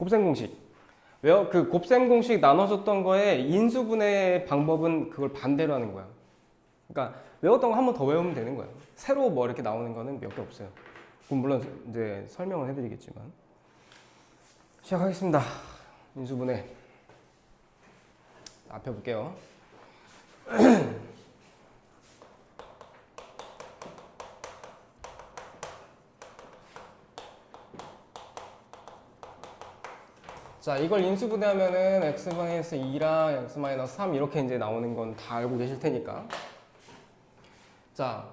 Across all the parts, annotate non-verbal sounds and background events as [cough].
곱셈 공식. 왜요? 그 곱셈 공식 나눠줬던 거에 인수분해 방법은 그걸 반대로 하는 거야. 그러니까 외웠던 거 한 번 더 외우면 되는 거야. 새로 뭐 이렇게 나오는 거는 몇 개 없어요. 그럼 물론 이제 설명을 해드리겠지만 시작하겠습니다. 인수분해 앞에 볼게요. [clears throat] 자, 이걸 인수분해하면은 x-2랑 x-3 이렇게 이제 나오는 건 다 알고 계실 테니까. 자,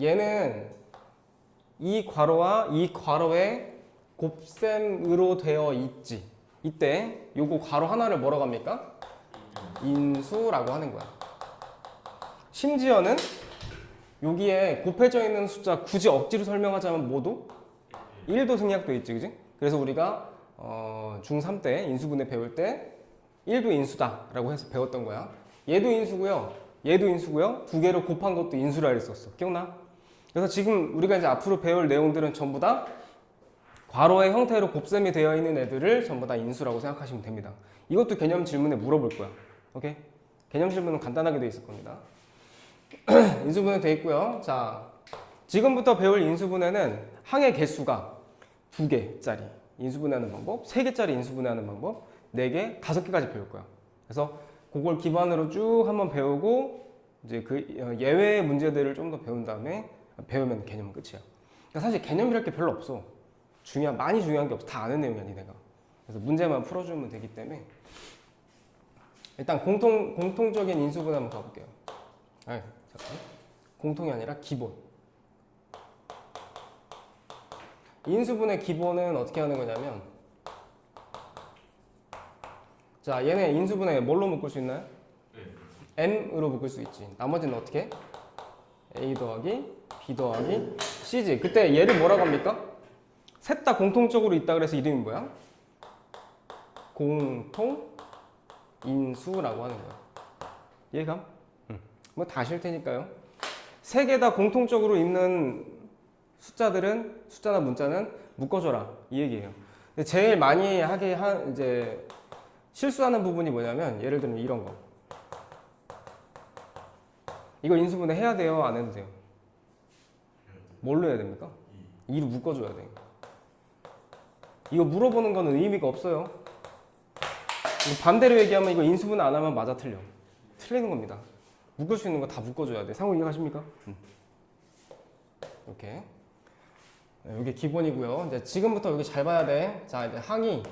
얘는 이 괄호와 이 괄호의 곱셈으로 되어 있지. 이때 요거 괄호 하나를 뭐라고 합니까? 인수라고 하는 거야. 심지어는 여기에 곱해져 있는 숫자 굳이 억지로 설명하자면 뭐도 1도 생략돼 있지, 그지? 그래서 우리가 어, 중3 때 인수분해 배울 때 1도 인수다 라고 해서 배웠던 거야. 얘도 인수고요. 얘도 인수고요. 두 개를 곱한 것도 인수라 했었어. 기억나? 그래서 지금 우리가 이제 앞으로 배울 내용들은 전부 다 괄호의 형태로 곱셈이 되어 있는 애들을 전부 다 인수라고 생각하시면 됩니다. 이것도 개념 질문에 물어볼 거야. 오케이? 개념 질문은 간단하게 돼 있을 겁니다. [clears throat] 인수분해 돼 있고요. 자, 지금부터 배울 인수분해는 항의 개수가 두 개짜리 인수분해하는 방법, 세 개짜리 인수분해하는 방법, 네 개, 다섯 개까지 배울 거야. 그래서 그걸 기반으로 쭉 한번 배우고 이제 그 예외 문제들을 좀 더 배운 다음에 배우면 개념은 끝이야. 그러니까 사실 개념이랄 게 별로 없어. 중요한 많이 중요한 게 없어. 다 아는 내용이야, 니네가. 그래서 문제만 풀어주면 되기 때문에 일단 공통 공통적인 인수분해 한번 가볼게요. 아니, 잠깐. 공통이 아니라 기본. 인수분의 기본은 어떻게 하는 거냐면 자 얘네 인수분해 뭘로 묶을 수 있나요? n으로 묶을 수 있지 나머지는 어떻게? a 더하기 b 더하기 c지 그때 얘를 뭐라고 합니까? 셋 다 공통적으로 있다 그래서 이름이 뭐야? 공통 인수라고 하는 거야 이해감? 응. 뭐 다 아실 테니까요 세 개 다 공통적으로 있는 숫자들은 숫자나 문자는 묶어줘라 이 얘기예요. 제일 많이 하게 한 이제 실수하는 부분이 뭐냐면 예를 들면 이런 거. 이거 인수분해 해야 돼요, 안 해도 돼요? 뭘로 해야 됩니까? 2로 묶어줘야 돼. 이거 물어보는 거는 의미가 없어요. 반대로 얘기하면 이거 인수분해 안 하면 맞아 틀려. 틀리는 겁니다. 묶을 수 있는 거 다 묶어줘야 돼. 상호 이해가십니까? 음. 이렇게. 네, 이게 기본이고요. 이제 지금부터 여기 잘 봐야 돼. 자, 이제 항이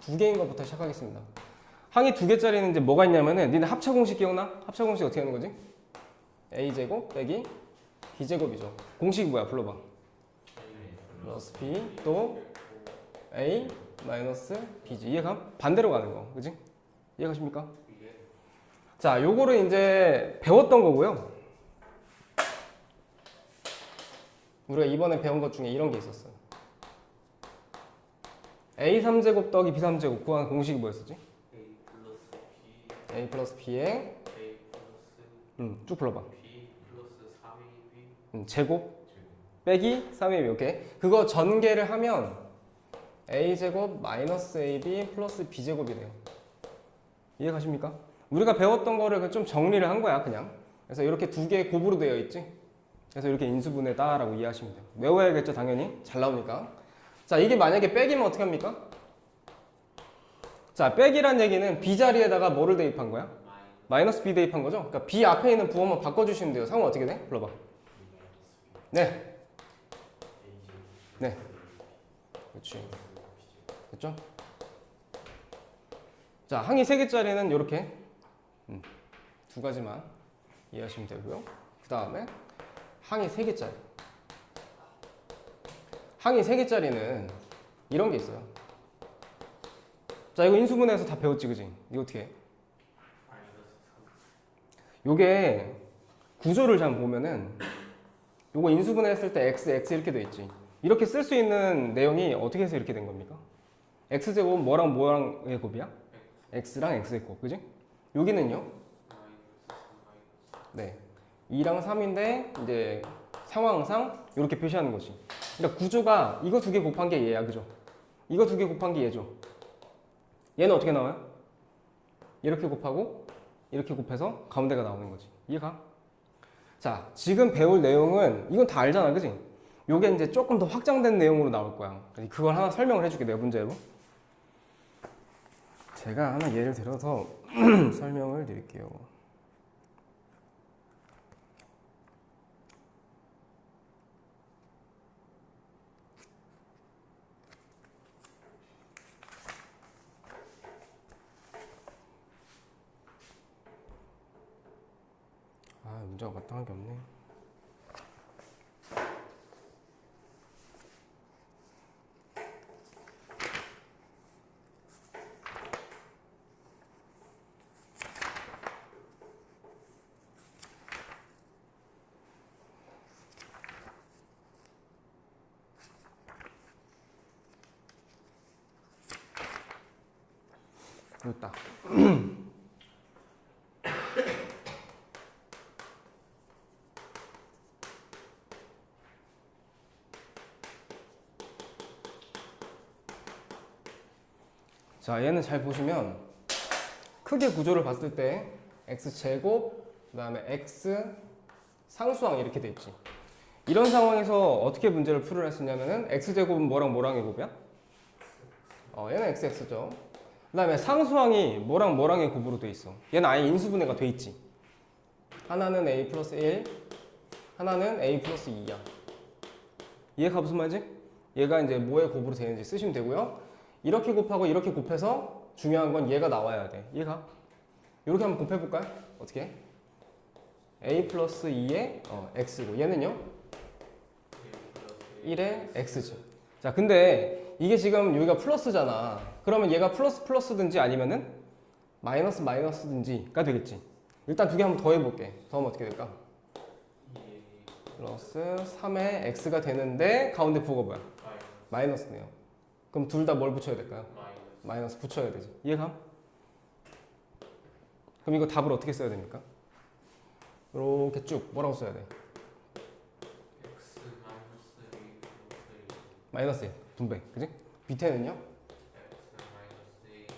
두 개인 것부터 시작하겠습니다. 항이 두 개짜리는 이제 뭐가 있냐면은 니네 합차 공식 기억나? 합차 공식 어떻게 하는 거지? a 제곱 빼기 b 제곱이죠. 공식이 뭐야? 불러봐. 플러스 b 또 a 마이너스 b지. 이해감? 반대로 가는 거, 그지? 이해가십니까? 자, 요거를 이제 배웠던 거고요. 우리가 이번에 배운 것 중에 이런 게 있었어요. a 3제곱 더하기 b 3제곱 구하는 공식이 뭐였었지? a 플러스 b에 A 플러스 음, 쭉 불러봐. B 플러스 3AB 음, 제곱 빼기 3ab 오케이. 그거 전개를 하면 a 제곱 마이너스 ab 플러스 b 제곱이 돼요. 이해 가십니까? 우리가 배웠던 거를 좀 정리를 한 거야 그냥. 그래서 이렇게 두 개의 곱으로 되어 있지. 그래서 이렇게 인수분해다 라고 이해하시면 돼요. 외워야겠죠 당연히 잘 나오니까. 자 이게 만약에 빼기면 어떻게 합니까? 자 빼기란 얘기는 b 자리에다가 뭐를 대입한 거야? 마이너스 b 대입한 거죠? 그러니까 b 앞에 있는 부호만 바꿔주시면 돼요. 상호 어떻게 돼? 불러봐. 네. 네. 그렇지. 됐죠? 자, 항이 세 개짜리는 이렇게 음, 두 가지만 이해하시면 되고요. 그 다음에 항이 세 개짜리. 항이 세 개짜리는 이런 게 있어요. 자, 이거 인수분해에서 다 배웠지, 그지? 이거 어떻게 해? 요게 구조를 잘 보면은 요거 인수분해 했을 때 x, x 이렇게 돼 있지. 이렇게 쓸 수 있는 내용이 어떻게 해서 이렇게 된 겁니까? x제곱은 뭐랑 뭐랑의 곱이야? x랑 x의 곱, 그지? 여기는요? 네. 2랑 3인데 이제 상황상 이렇게 표시하는 거지. 그러니까 구조가 이거 두 개 곱한 게 얘야, 그죠? 이거 두 개 곱한 게 얘죠. 얘는 어떻게 나와요? 이렇게 곱하고 이렇게 곱해서 가운데가 나오는 거지. 이해가? 자, 지금 배울 내용은 이건 다 알잖아, 그지? 요게 이제 조금 더 확장된 내용으로 나올 거야. 그걸 하나 설명을 해줄게, 내 문제로. 제가 하나 예를 들어서 [clears throat] 설명을 드릴게요. 아, 문제가 마땅한 게 없네. 있다. [clears throat] 자, 얘는 잘 보시면 크게 구조를 봤을 때 x 제곱 그 다음에 x 상수항 이렇게 돼 있지. 이런 상황에서 어떻게 문제를 풀을 할수 있냐면은 x 제곱은 뭐랑 뭐랑 의 곱이야? 어, 얘는 x x죠. 그 다음에 상수항이 뭐랑 뭐랑의 곱으로 돼 있어. 얘는 아예 인수분해가 돼 있지. 하나는 a 플러스 1, 하나는 a 플러스 2야. 이해가 무슨 말이지? 얘가 이제 뭐의 곱으로 되는지 쓰시면 되고요. 이렇게 곱하고 이렇게 곱해서 중요한 건 얘가 나와야 돼. 이해가? 이렇게 한번 곱해볼까요? 어떻게? a 플러스 2의 어, x고 얘는요? 1의 x지. 자, 근데 이게 지금 여기가 플러스잖아. 그러면 얘가 플러스 플러스든지 아니면은 마이너스 마이너스든지가 되겠지. 일단 두 개 한번 더 해볼게. 더 하면 어떻게 될까? 플러스 3의 x가 되는데 가운데 부호가 뭐야? 마이너스네요. 그럼 둘 다 뭘 붙여야 될까요? 마이너스 붙여야 되지. 이해감? 그럼 이거 답을 어떻게 써야 됩니까? 이렇게 쭉 뭐라고 써야 돼? x 마이너스 2 플러스 마이너스 1 분배, 그지? 밑에는요? 2 x 마이너스 2 마이너스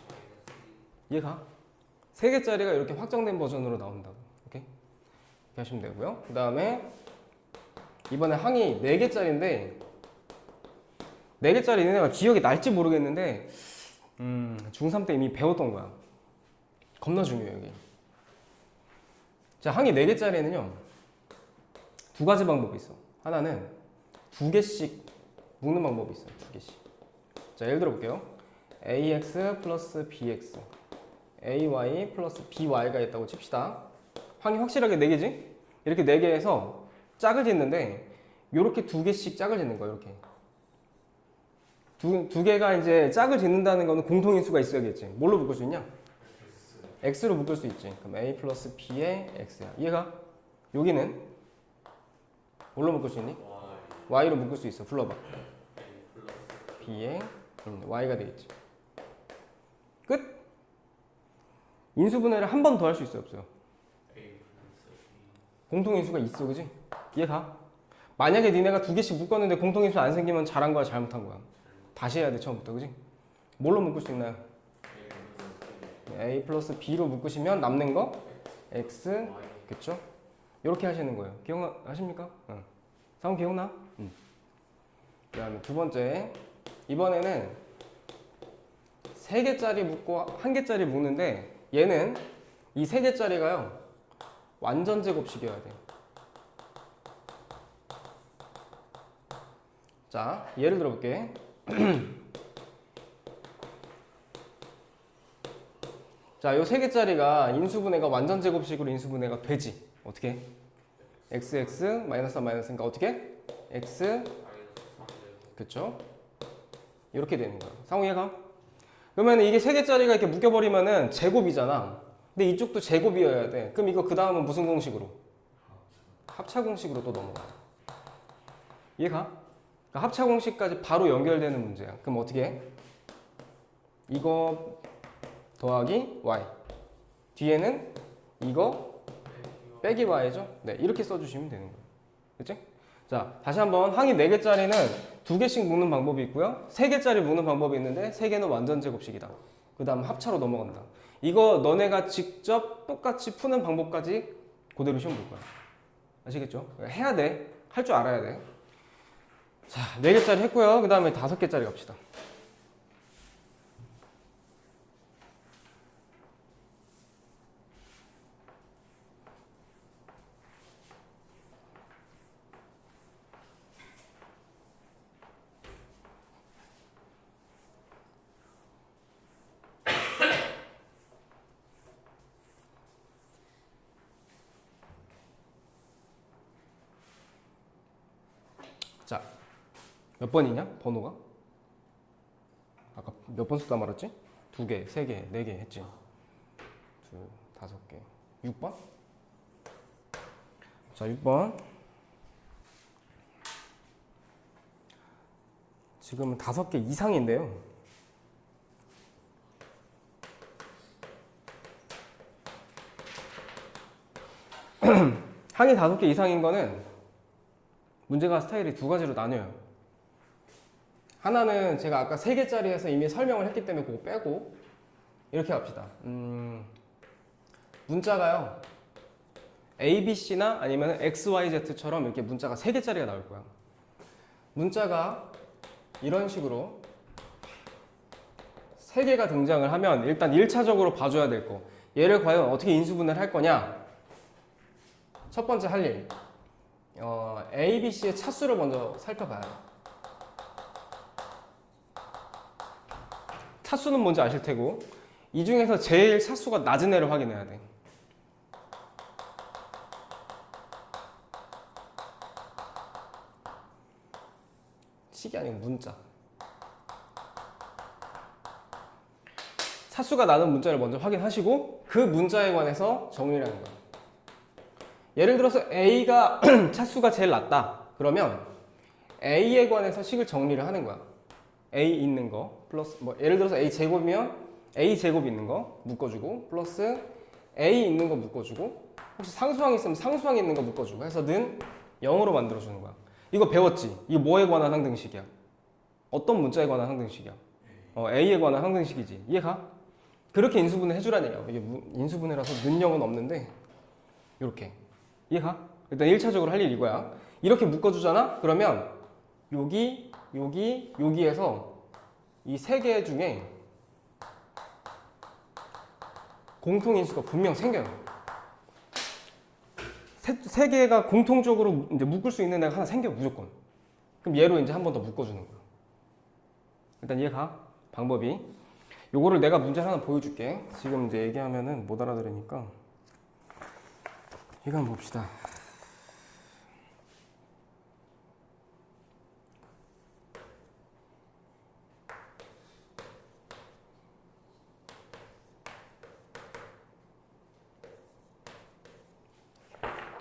이해가? 세 개짜리가 이렇게 확장된 버전으로 나온다고. 오케이? 이렇게 하시면 되고요. 그 다음에 이번에 항이 네 개짜리인데 네 개짜리 얘네가 기억이 날지 모르겠는데 음, 중3 때 이미 배웠던 거야. 겁나 중요해 여기. 자, 항이 네 개짜리는요. 두 가지 방법이 있어. 하나는 두 개씩 묶는 방법이 있어요. 두 개씩. 자, 예를 들어 볼게요. ax 플러스 bx ay 플러스 by가 있다고 칩시다. 항이 확실하게 4개지? 이렇게 4개에서 짝을 짓는데 이렇게 두 개씩 짝을 짓는 거예요. 이렇게. 두, 두 개가 이제 짝을 짓는다는 거는 공통인수가 있어야겠지. 뭘로 묶을 수 있냐? x로 묶을 수 있지. 그럼 a 플러스 b의 x야. 이해가? 여기는 뭘로 묶을 수 있니? y y로 묶을 수 있어. 불러봐. b의 음, y가 되겠지. 끝. 인수분해를 한 번 더 할 수 있어요, 없어요? 공통인수가 있어, 그지? 이해가? 만약에 니네가 두 개씩 묶었는데 공통인수 안 생기면 잘한 거야, 잘못한 거야? 다시 해야 돼, 처음부터, 그지? 뭘로 묶을 수 있나요? a 플러스 b로 묶으시면 남는 거 x, 그쵸? 이렇게 하시는 거예요. 기억하십니까? 응. 상호 기억나? 응. 그 다음에 두 번째. 이번에는 세 개짜리 묶고 한 개짜리 묶는데 얘는 이 세 개짜리가요. 완전 제곱식이어야 돼요. 자, 예를 들어 볼게. [clears throat] 자, 요 세 개짜리가 인수분해가 완전 제곱식으로 인수분해가 되지. 어떻게? x x 마이너스 3 마이너스니까 어떻게? x 마이너스 3제곱 그쵸? 이렇게 되는 거야. 상호 이해가? 그러면 이게 세 개짜리가 이렇게 묶여버리면은 제곱이잖아. 근데 이쪽도 제곱이어야 돼. 그럼 이거 그 다음은 무슨 공식으로? 합차 공식으로 또 넘어가. 이해가? 그러니까 합차 공식까지 바로 연결되는 문제야. 그럼 어떻게 해? 이거 더하기 y. 뒤에는 이거 빼기 y죠? 네, 이렇게 써주시면 되는 거예요. 그치? 자, 다시 한번 항이 4개짜리는 두 개씩 묶는 방법이 있고요. 세 개짜리 묶는 방법이 있는데 세 개는 완전 제곱식이다. 그 다음 합차로 넘어간다. 이거 너네가 직접 똑같이 푸는 방법까지 그대로 시험 볼 거야. 아시겠죠? 해야 돼. 할 줄 알아야 돼. 자, 4개짜리 했고요. 그 다음에 5개짜리 갑시다. 자, 몇 번이냐? 번호가? 아까 몇번 숫자 말했지? 두 개, 세 개, 네 개 했지? 둘, 다섯 개. 6번? 자, 6번. 지금은 다섯 개 이상인데요. [clears throat] 항이 다섯 개 이상인 거는 문제가 스타일이 두 가지로 나뉘어요. 하나는 제가 아까 세 개짜리에서 이미 설명을 했기 때문에 그거 빼고 이렇게 합시다. 음, 문자가요. A, B, C나 아니면 X, Y, Z처럼 이렇게 문자가 세 개짜리가 나올 거야. 문자가 이런 식으로 세 개가 등장을 하면 일단 1차적으로 봐줘야 될 거. 얘를 과연 어떻게 인수분해를 할 거냐? 첫 번째 할 일. 어, A, B, C의 차수를 먼저 살펴봐요. 차수는 뭔지 아실 테고 이 중에서 제일 차수가 낮은 애를 확인해야 돼. 식이 아니고 문자. 차수가 나는 문자를 먼저 확인하시고 그 문자에 관해서 정리를 하는 거예요. 예를 들어서 A가 [clears throat] 차수가 제일 낮다. 그러면 A에 관해서 식을 정리를 하는 거야. A 있는 거 플러스 뭐 예를 들어서 A 제곱이면 A 제곱 있는 거 묶어주고 플러스 A 있는 거 묶어주고 혹시 상수항 있으면 상수항 있는 거 묶어주고 해서 는 0으로 만들어주는 거야. 이거 배웠지? 이거 뭐에 관한 항등식이야? 어떤 문자에 관한 항등식이야? 어, A에 관한 항등식이지. 이해가? 그렇게 인수분해 해주라는 얘기야. 이게 무- 인수분해라서 는영은 없는데 이렇게 이해가? 일단 1차적으로 할 일 이거야. 이렇게 묶어주잖아? 그러면 여기, 여기, 여기에서 이 세 개 중에 공통인수가 분명 생겨요. 세, 세 개가 공통적으로 이제 묶을 수 있는 애가 하나 생겨, 무조건. 그럼 얘로 이제 한 번 더 묶어주는 거야. 일단 이해가? 방법이. 요거를 내가 문제 하나 보여줄게. 지금 이제 얘기하면은 못 알아들으니까. 이거 한번 봅시다.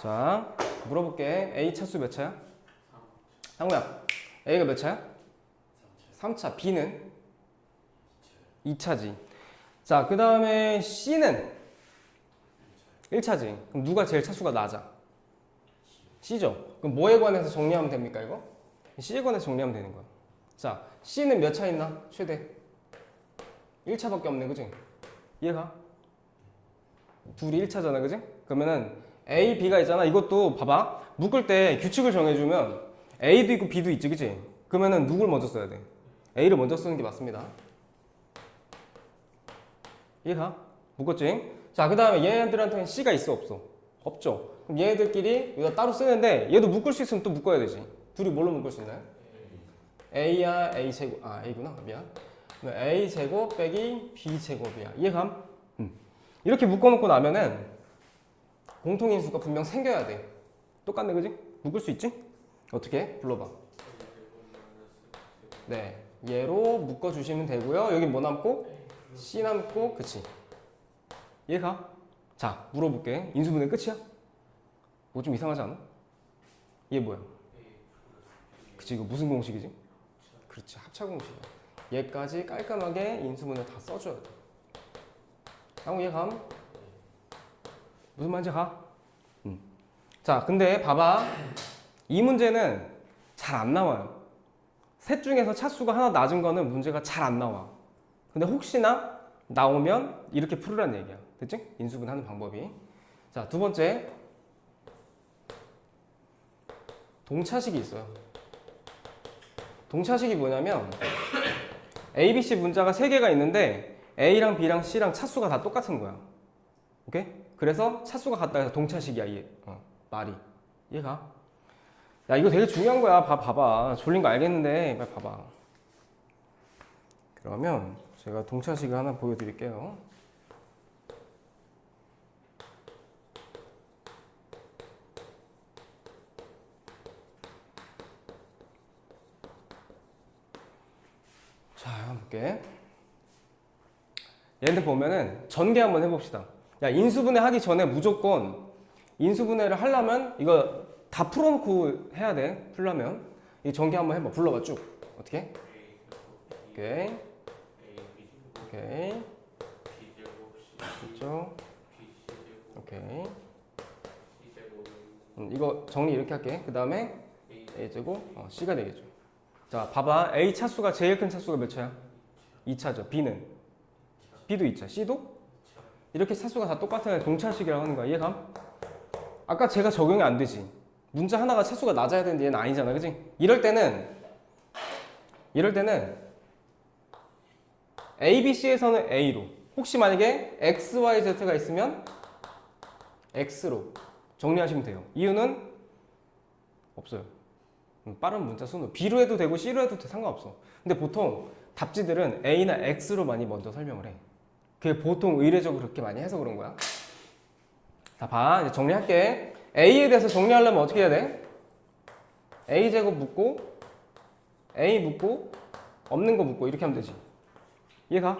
자, 물어볼게. A 차수 몇 차야? 상우야, A가 몇 차야? 3차. B는? 2차지. 자, 그 다음에 C는? 1차지. 그럼 누가 제일 차수가 낮아? C죠. 그럼 뭐에 관해서 정리하면 됩니까, 이거? C에 관해서 정리하면 되는 거야. 자, C는 몇 차 있나? 최대. 1차밖에 없네, 그지? 이해가? 둘이 1차잖아, 그지? 그러면은 A, B가 있잖아. 이것도 봐봐. 묶을 때 규칙을 정해주면 A도 있고 B도 있지, 그지? 그러면은 누굴 먼저 써야 돼? A를 먼저 쓰는 게 맞습니다. 이해가? 묶었지? 자, 그 다음에 얘네들한테는 C가 있어, 없어? 없죠. 그럼 얘네들끼리 여기다 따로 쓰는데 얘도 묶을 수 있으면 또 묶어야 되지. 둘이 뭘로 묶을 수 있나요? A야, A 제곱, 아, A구나. 미안. 그러면 A 제곱 빼기 B 제곱이야. 이해감? 음. 이렇게 묶어놓고 나면은 공통인수가 분명 생겨야 돼. 똑같네, 그지? 묶을 수 있지? 어떻게? 불러봐. 네. 얘로 묶어주시면 되고요. 여기 뭐 남고? C 남고, 그치? 얘가? 자, 물어볼게. 인수분해 끝이야? 뭐 좀 이상하지 않아? 얘 뭐야? 그치, 이거 무슨 공식이지? 그렇지, 합차 공식이야. 얘까지 깔끔하게 인수분해 다 써줘야 돼. 하고 얘 감? 무슨 말인지 가? 음. 자, 근데 봐봐. 이 문제는 잘 안 나와요. 셋 중에서 차수가 하나 낮은 거는 문제가 잘 안 나와. 근데 혹시나 나오면 이렇게 풀으라는 얘기야. 됐지? 인수분 하는 방법이. 자, 두 번째. 동차식이 있어요. 동차식이 뭐냐면 A, B, C 문자가 세 개가 있는데 A랑 B랑 C랑 차수가 다 똑같은 거야. 오케이? 그래서 차수가 같다 해서 동차식이야, 얘. 어, 말이. 이해가? 야, 이거 되게 중요한 거야. 봐, 봐봐. 졸린 거 알겠는데, 빨리 봐봐. 그러면 제가 동차식을 하나 보여드릴게요. 자, 한번 볼게. 얘들 보면은 전개 한번 해봅시다. 야, 인수분해 하기 전에 무조건 인수분해를 하려면 이거 다 풀어놓고 해야 돼. 풀려면. 이 전개 한번 해봐. 불러봐 쭉. 어떻게? 오케이. 오케이. 제곱 오케이. 음, 이거 정리 이렇게 할게. 그 다음에 A A 제곱 어, C가 되겠죠. 자, 봐봐. A 차수가 제일 큰 차수가 몇 차야? 2차죠. B는 B도 2차. C도 이렇게 차수가 다 똑같은 애 동차식이라고 하는 거야. 이해감? 아까 제가 적용이 안 되지. 문자 하나가 차수가 낮아야 되는데 얘는 아니잖아. 그지? 이럴 때는 이럴 때는 A, B, C에서는 A로 혹시 만약에 X, Y, Z가 있으면 X로 정리하시면 돼요. 이유는 없어요. 음, 빠른 문자 순으로 B로 해도 되고 C로 해도 돼, 상관없어. 근데 보통 답지들은 A나 X로 많이 먼저 설명을 해. 그게 보통 의례적으로 그렇게 많이 해서 그런 거야. 자, 봐. 이제 정리할게. A에 대해서 정리하려면 어떻게 해야 돼? A 제곱 묶고 A 묶고 없는 거 묶고 이렇게 하면 되지. 이해가?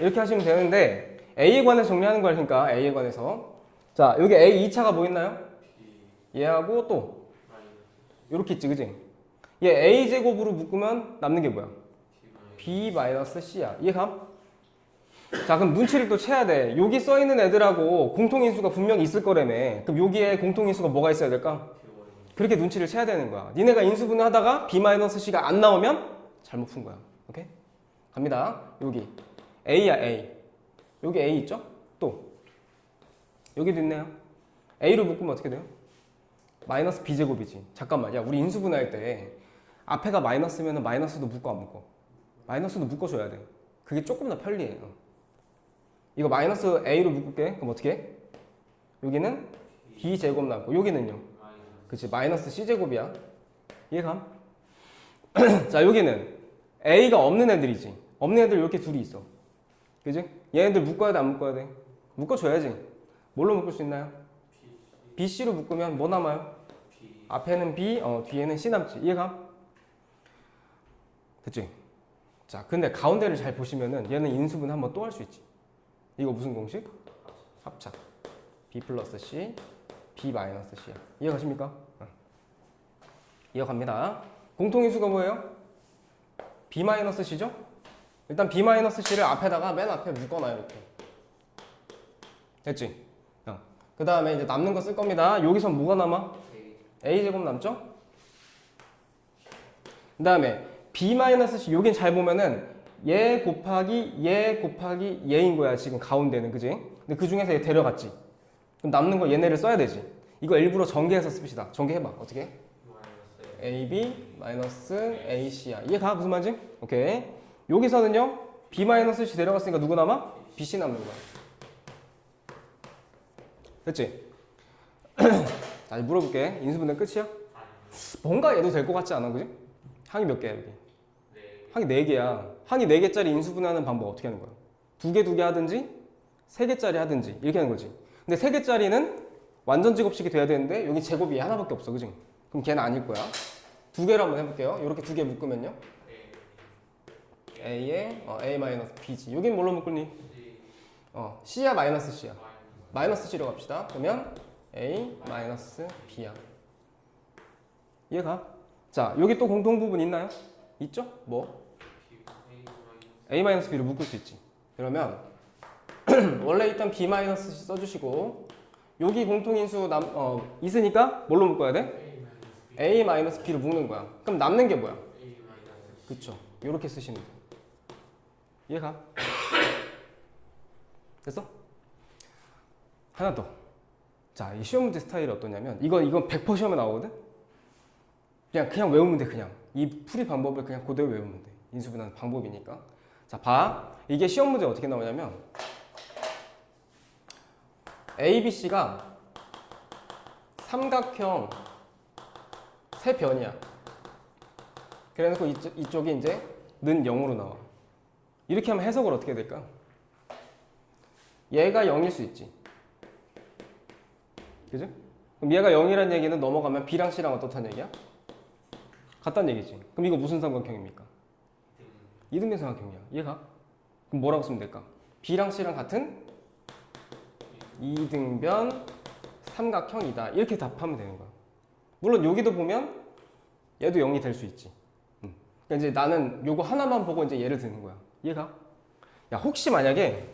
이렇게 하시면 되는데 A에 관해서 정리하는 거니까 A에 관해서 자 여기 A 2차가 뭐 있나요? 얘하고 또 이렇게 있지 그지? 얘 A 제곱으로 묶으면 남는 게 뭐야? B 마이너스 B 마이너스 C야 이해감? 자 그럼 눈치를 또 채야 돼. 여기 써있는 애들하고 공통인수가 분명히 있을 거라며. 그럼 여기에 공통인수가 뭐가 있어야 될까? 그렇게 눈치를 채야 되는 거야. 니네가 인수분해 하다가 B 마이너스 C가 안 나오면 잘못 푼 거야. 오케이? 갑니다. 여기. A야 A. 여기 A 있죠? 또. 여기도 있네요. A로 묶으면 어떻게 돼요? 마이너스 B제곱이지. 잠깐만. 야 우리 인수분해할 때 앞에가 마이너스면 마이너스도 묶어 안 묶어? 마이너스도 묶어줘야 돼. 그게 조금 더 편리해. 어. 이거 마이너스 A로 묶을게 그럼 어떻게 해? 여기는 B제곱 남고 여기는요 마이너스 그치 마이너스 C제곱이야 이해감? [clears throat] 자 여기는 A가 없는 애들이지 없는 애들 이렇게 둘이 있어 그지? 얘네들 묶어야 돼 안 묶어야 돼? 묶어줘야지 뭘로 묶을 수 있나요? B BC로 묶으면 뭐 남아요? B 앞에는 B, 어, 뒤에는 C 남지 이해감? 됐지? 자 근데 가운데를 잘 보시면은 얘는 인수분 한번 또 할 수 있지 이거 무슨 공식? 합작 B 플러스 C, B 마이너스 C야 이해가십니까? 어. 이해갑니다 공통인수가 뭐예요? B 마이너스 C죠? 일단 B 마이너스 C를 앞에다가 맨 앞에 묶어놔요 이렇게 됐지? 어. 그 다음에 이제 남는 거 쓸 겁니다 여기선 뭐가 남아? A a제곱 남죠? 그 다음에 b-c 여긴 잘 보면은 얘 곱하기 얘 곱하기 얘인 거야 지금 가운데는 그지? 근데 그 중에서 얘 데려갔지 그럼 남는 거 얘네를 써야 되지 이거 일부러 전개해서 씁시다 전개해봐 어떻게? 마이너스 ab 마이너스 ac야 이해가 무슨 말인지? 오케이 여기서는요 b-c 데려갔으니까 누구 남아? bc 남는 거야 됐지? [clears throat] 자 이제 물어볼게 인수분해 끝이야? 뭔가 얘도 될 것 같지 않아 그지? 항이 몇 개야 여기? 네 항이 네 개야 항이 네 개짜리 인수분해하는 방법 어떻게 하는 거야? 두 개 두 개 하든지 세 개짜리 하든지 이렇게 하는 거지 근데 세 개짜리는 완전 제곱식이 돼야 되는데 여기 제곱이 하나밖에 없어 그지? 그럼 걔는 아닐 거야 두 개로 한번 해볼게요 이렇게 두 개 묶으면요 A A에 어, A 마이너스 B지 여긴 뭘로 묶을니? 어 C야 마이너스 C야 마이너스 C로 갑시다. 그러면 A 마이너스 B야. 이해가? 자, 여기 또 공통 부분 있나요? 있죠? 뭐? B A 마이너스 A 마이너스 B를 묶을 수 있지. 그러면 [clears throat] 원래 일단 B 써주시고 여기 공통인수 남, 어, 있으니까 뭘로 묶어야 돼? A 마이너스 B a 마이너스 b로 묶는 거야. 그럼 남는 게 뭐야? 그쵸. 이렇게 쓰시면 돼. 이해가? [coughs] 됐어? 하나 더. 자, 이 시험 문제 스타일이 어떠냐면 이거 이건 100% 시험에 나오거든. 그냥 그냥 외우면 돼 그냥. 이 풀이 방법을 그냥 그대로 외우면 돼. 인수분해 방법이니까. 자, 봐. 이게 시험 문제 어떻게 나오냐면 A, B, C가 삼각형 세 변이야. 그래놓고 이쪽, 이쪽이 이제 는 0으로 나와. 이렇게 하면 해석을 어떻게 될까? 얘가 0일 수 있지. 그죠? 그럼 얘가 0이라는 얘기는 넘어가면 B랑 C랑 어떻다는 얘기야? 같다는 얘기지. 그럼 이거 무슨 삼각형입니까? 이등변 삼각형이야. 얘가? 그럼 뭐라고 쓰면 될까? B랑 C랑 같은 이등변 삼각형이다. 이렇게 답하면 되는 거야. 물론 여기도 보면 얘도 0이 될 수 있지. 음. 그러니까 이제 나는 요거 하나만 보고 이제 예를 드는 거야. 얘가? 야, 혹시 만약에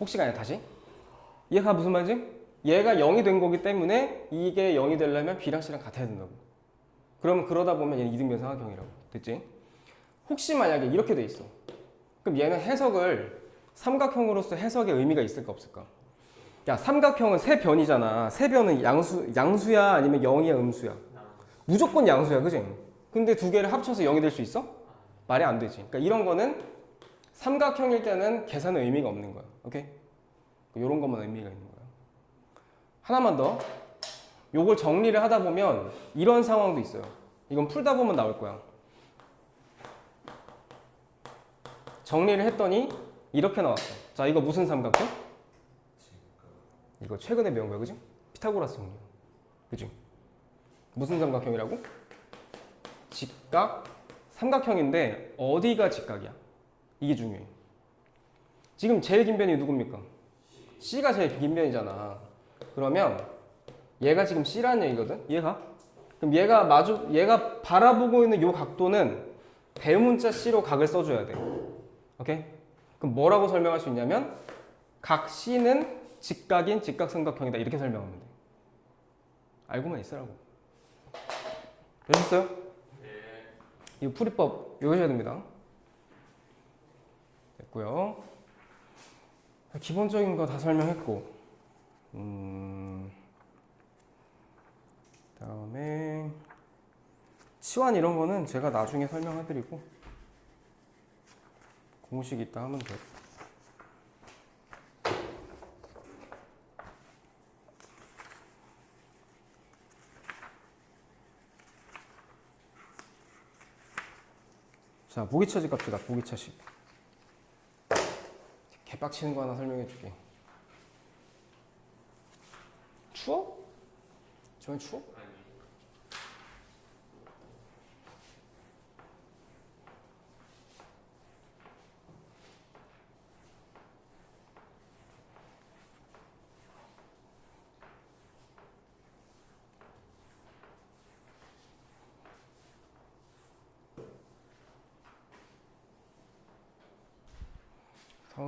혹시가 아니라 다시 얘가 무슨 말이지? 얘가 0이 된 거기 때문에 이게 0이 되려면 B랑 C랑 같아야 된다고. 그러면 그러다 보면 얘는 이등변 삼각형이라고. 됐지? 혹시 만약에 이렇게 돼 있어. 그럼 얘는 해석을 삼각형으로서 해석의 의미가 있을까 없을까? 야, 삼각형은 세 변이잖아. 세 변은 양수 양수야 아니면 0이야 음수야? 무조건 양수야, 그지? 근데 두 개를 합쳐서 0이 될 수 있어? 말이 안 되지. 그러니까 이런 거는 삼각형일 때는 계산의 의미가 없는 거야. 오케이? 이런 것만 의미가 있는 거야. 하나만 더. 요걸 정리를 하다 보면 이런 상황도 있어요. 이건 풀다 보면 나올 거야. 정리를 했더니 이렇게 나왔어. 자, 이거 무슨 삼각형? 이거 최근에 배운 거야, 그지? 피타고라스 정리. 그지? 무슨 삼각형이라고? 직각 삼각형인데 어디가 직각이야? 이게 중요해. 지금 제일 긴 변이 누굽니까? C가 제일 긴 변이잖아. 그러면 얘가 지금 C라는 얘기거든. 얘가. 그럼 얘가 마주 얘가 바라보고 있는 요 각도는 대문자 C로 각을 써줘야 돼. 오케이? 그럼 뭐라고 설명할 수 있냐면 각 C는 직각인 직각삼각형이다 이렇게 설명하면 돼. 알고만 있으라고. 되셨어요? 네. 이 풀이법 외우셔야 됩니다. 됐고요. 기본적인 거 다 설명했고, 음, 다음에 치환 이런 거는 제가 나중에 설명해드리고 공식 있다 하면 돼. 자, 보기차식 갑시다. 보기차식. 개빡치는 거 하나 설명해 줄게. 추워? 정말 추워?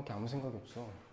상욱이 아무 생각이 없어.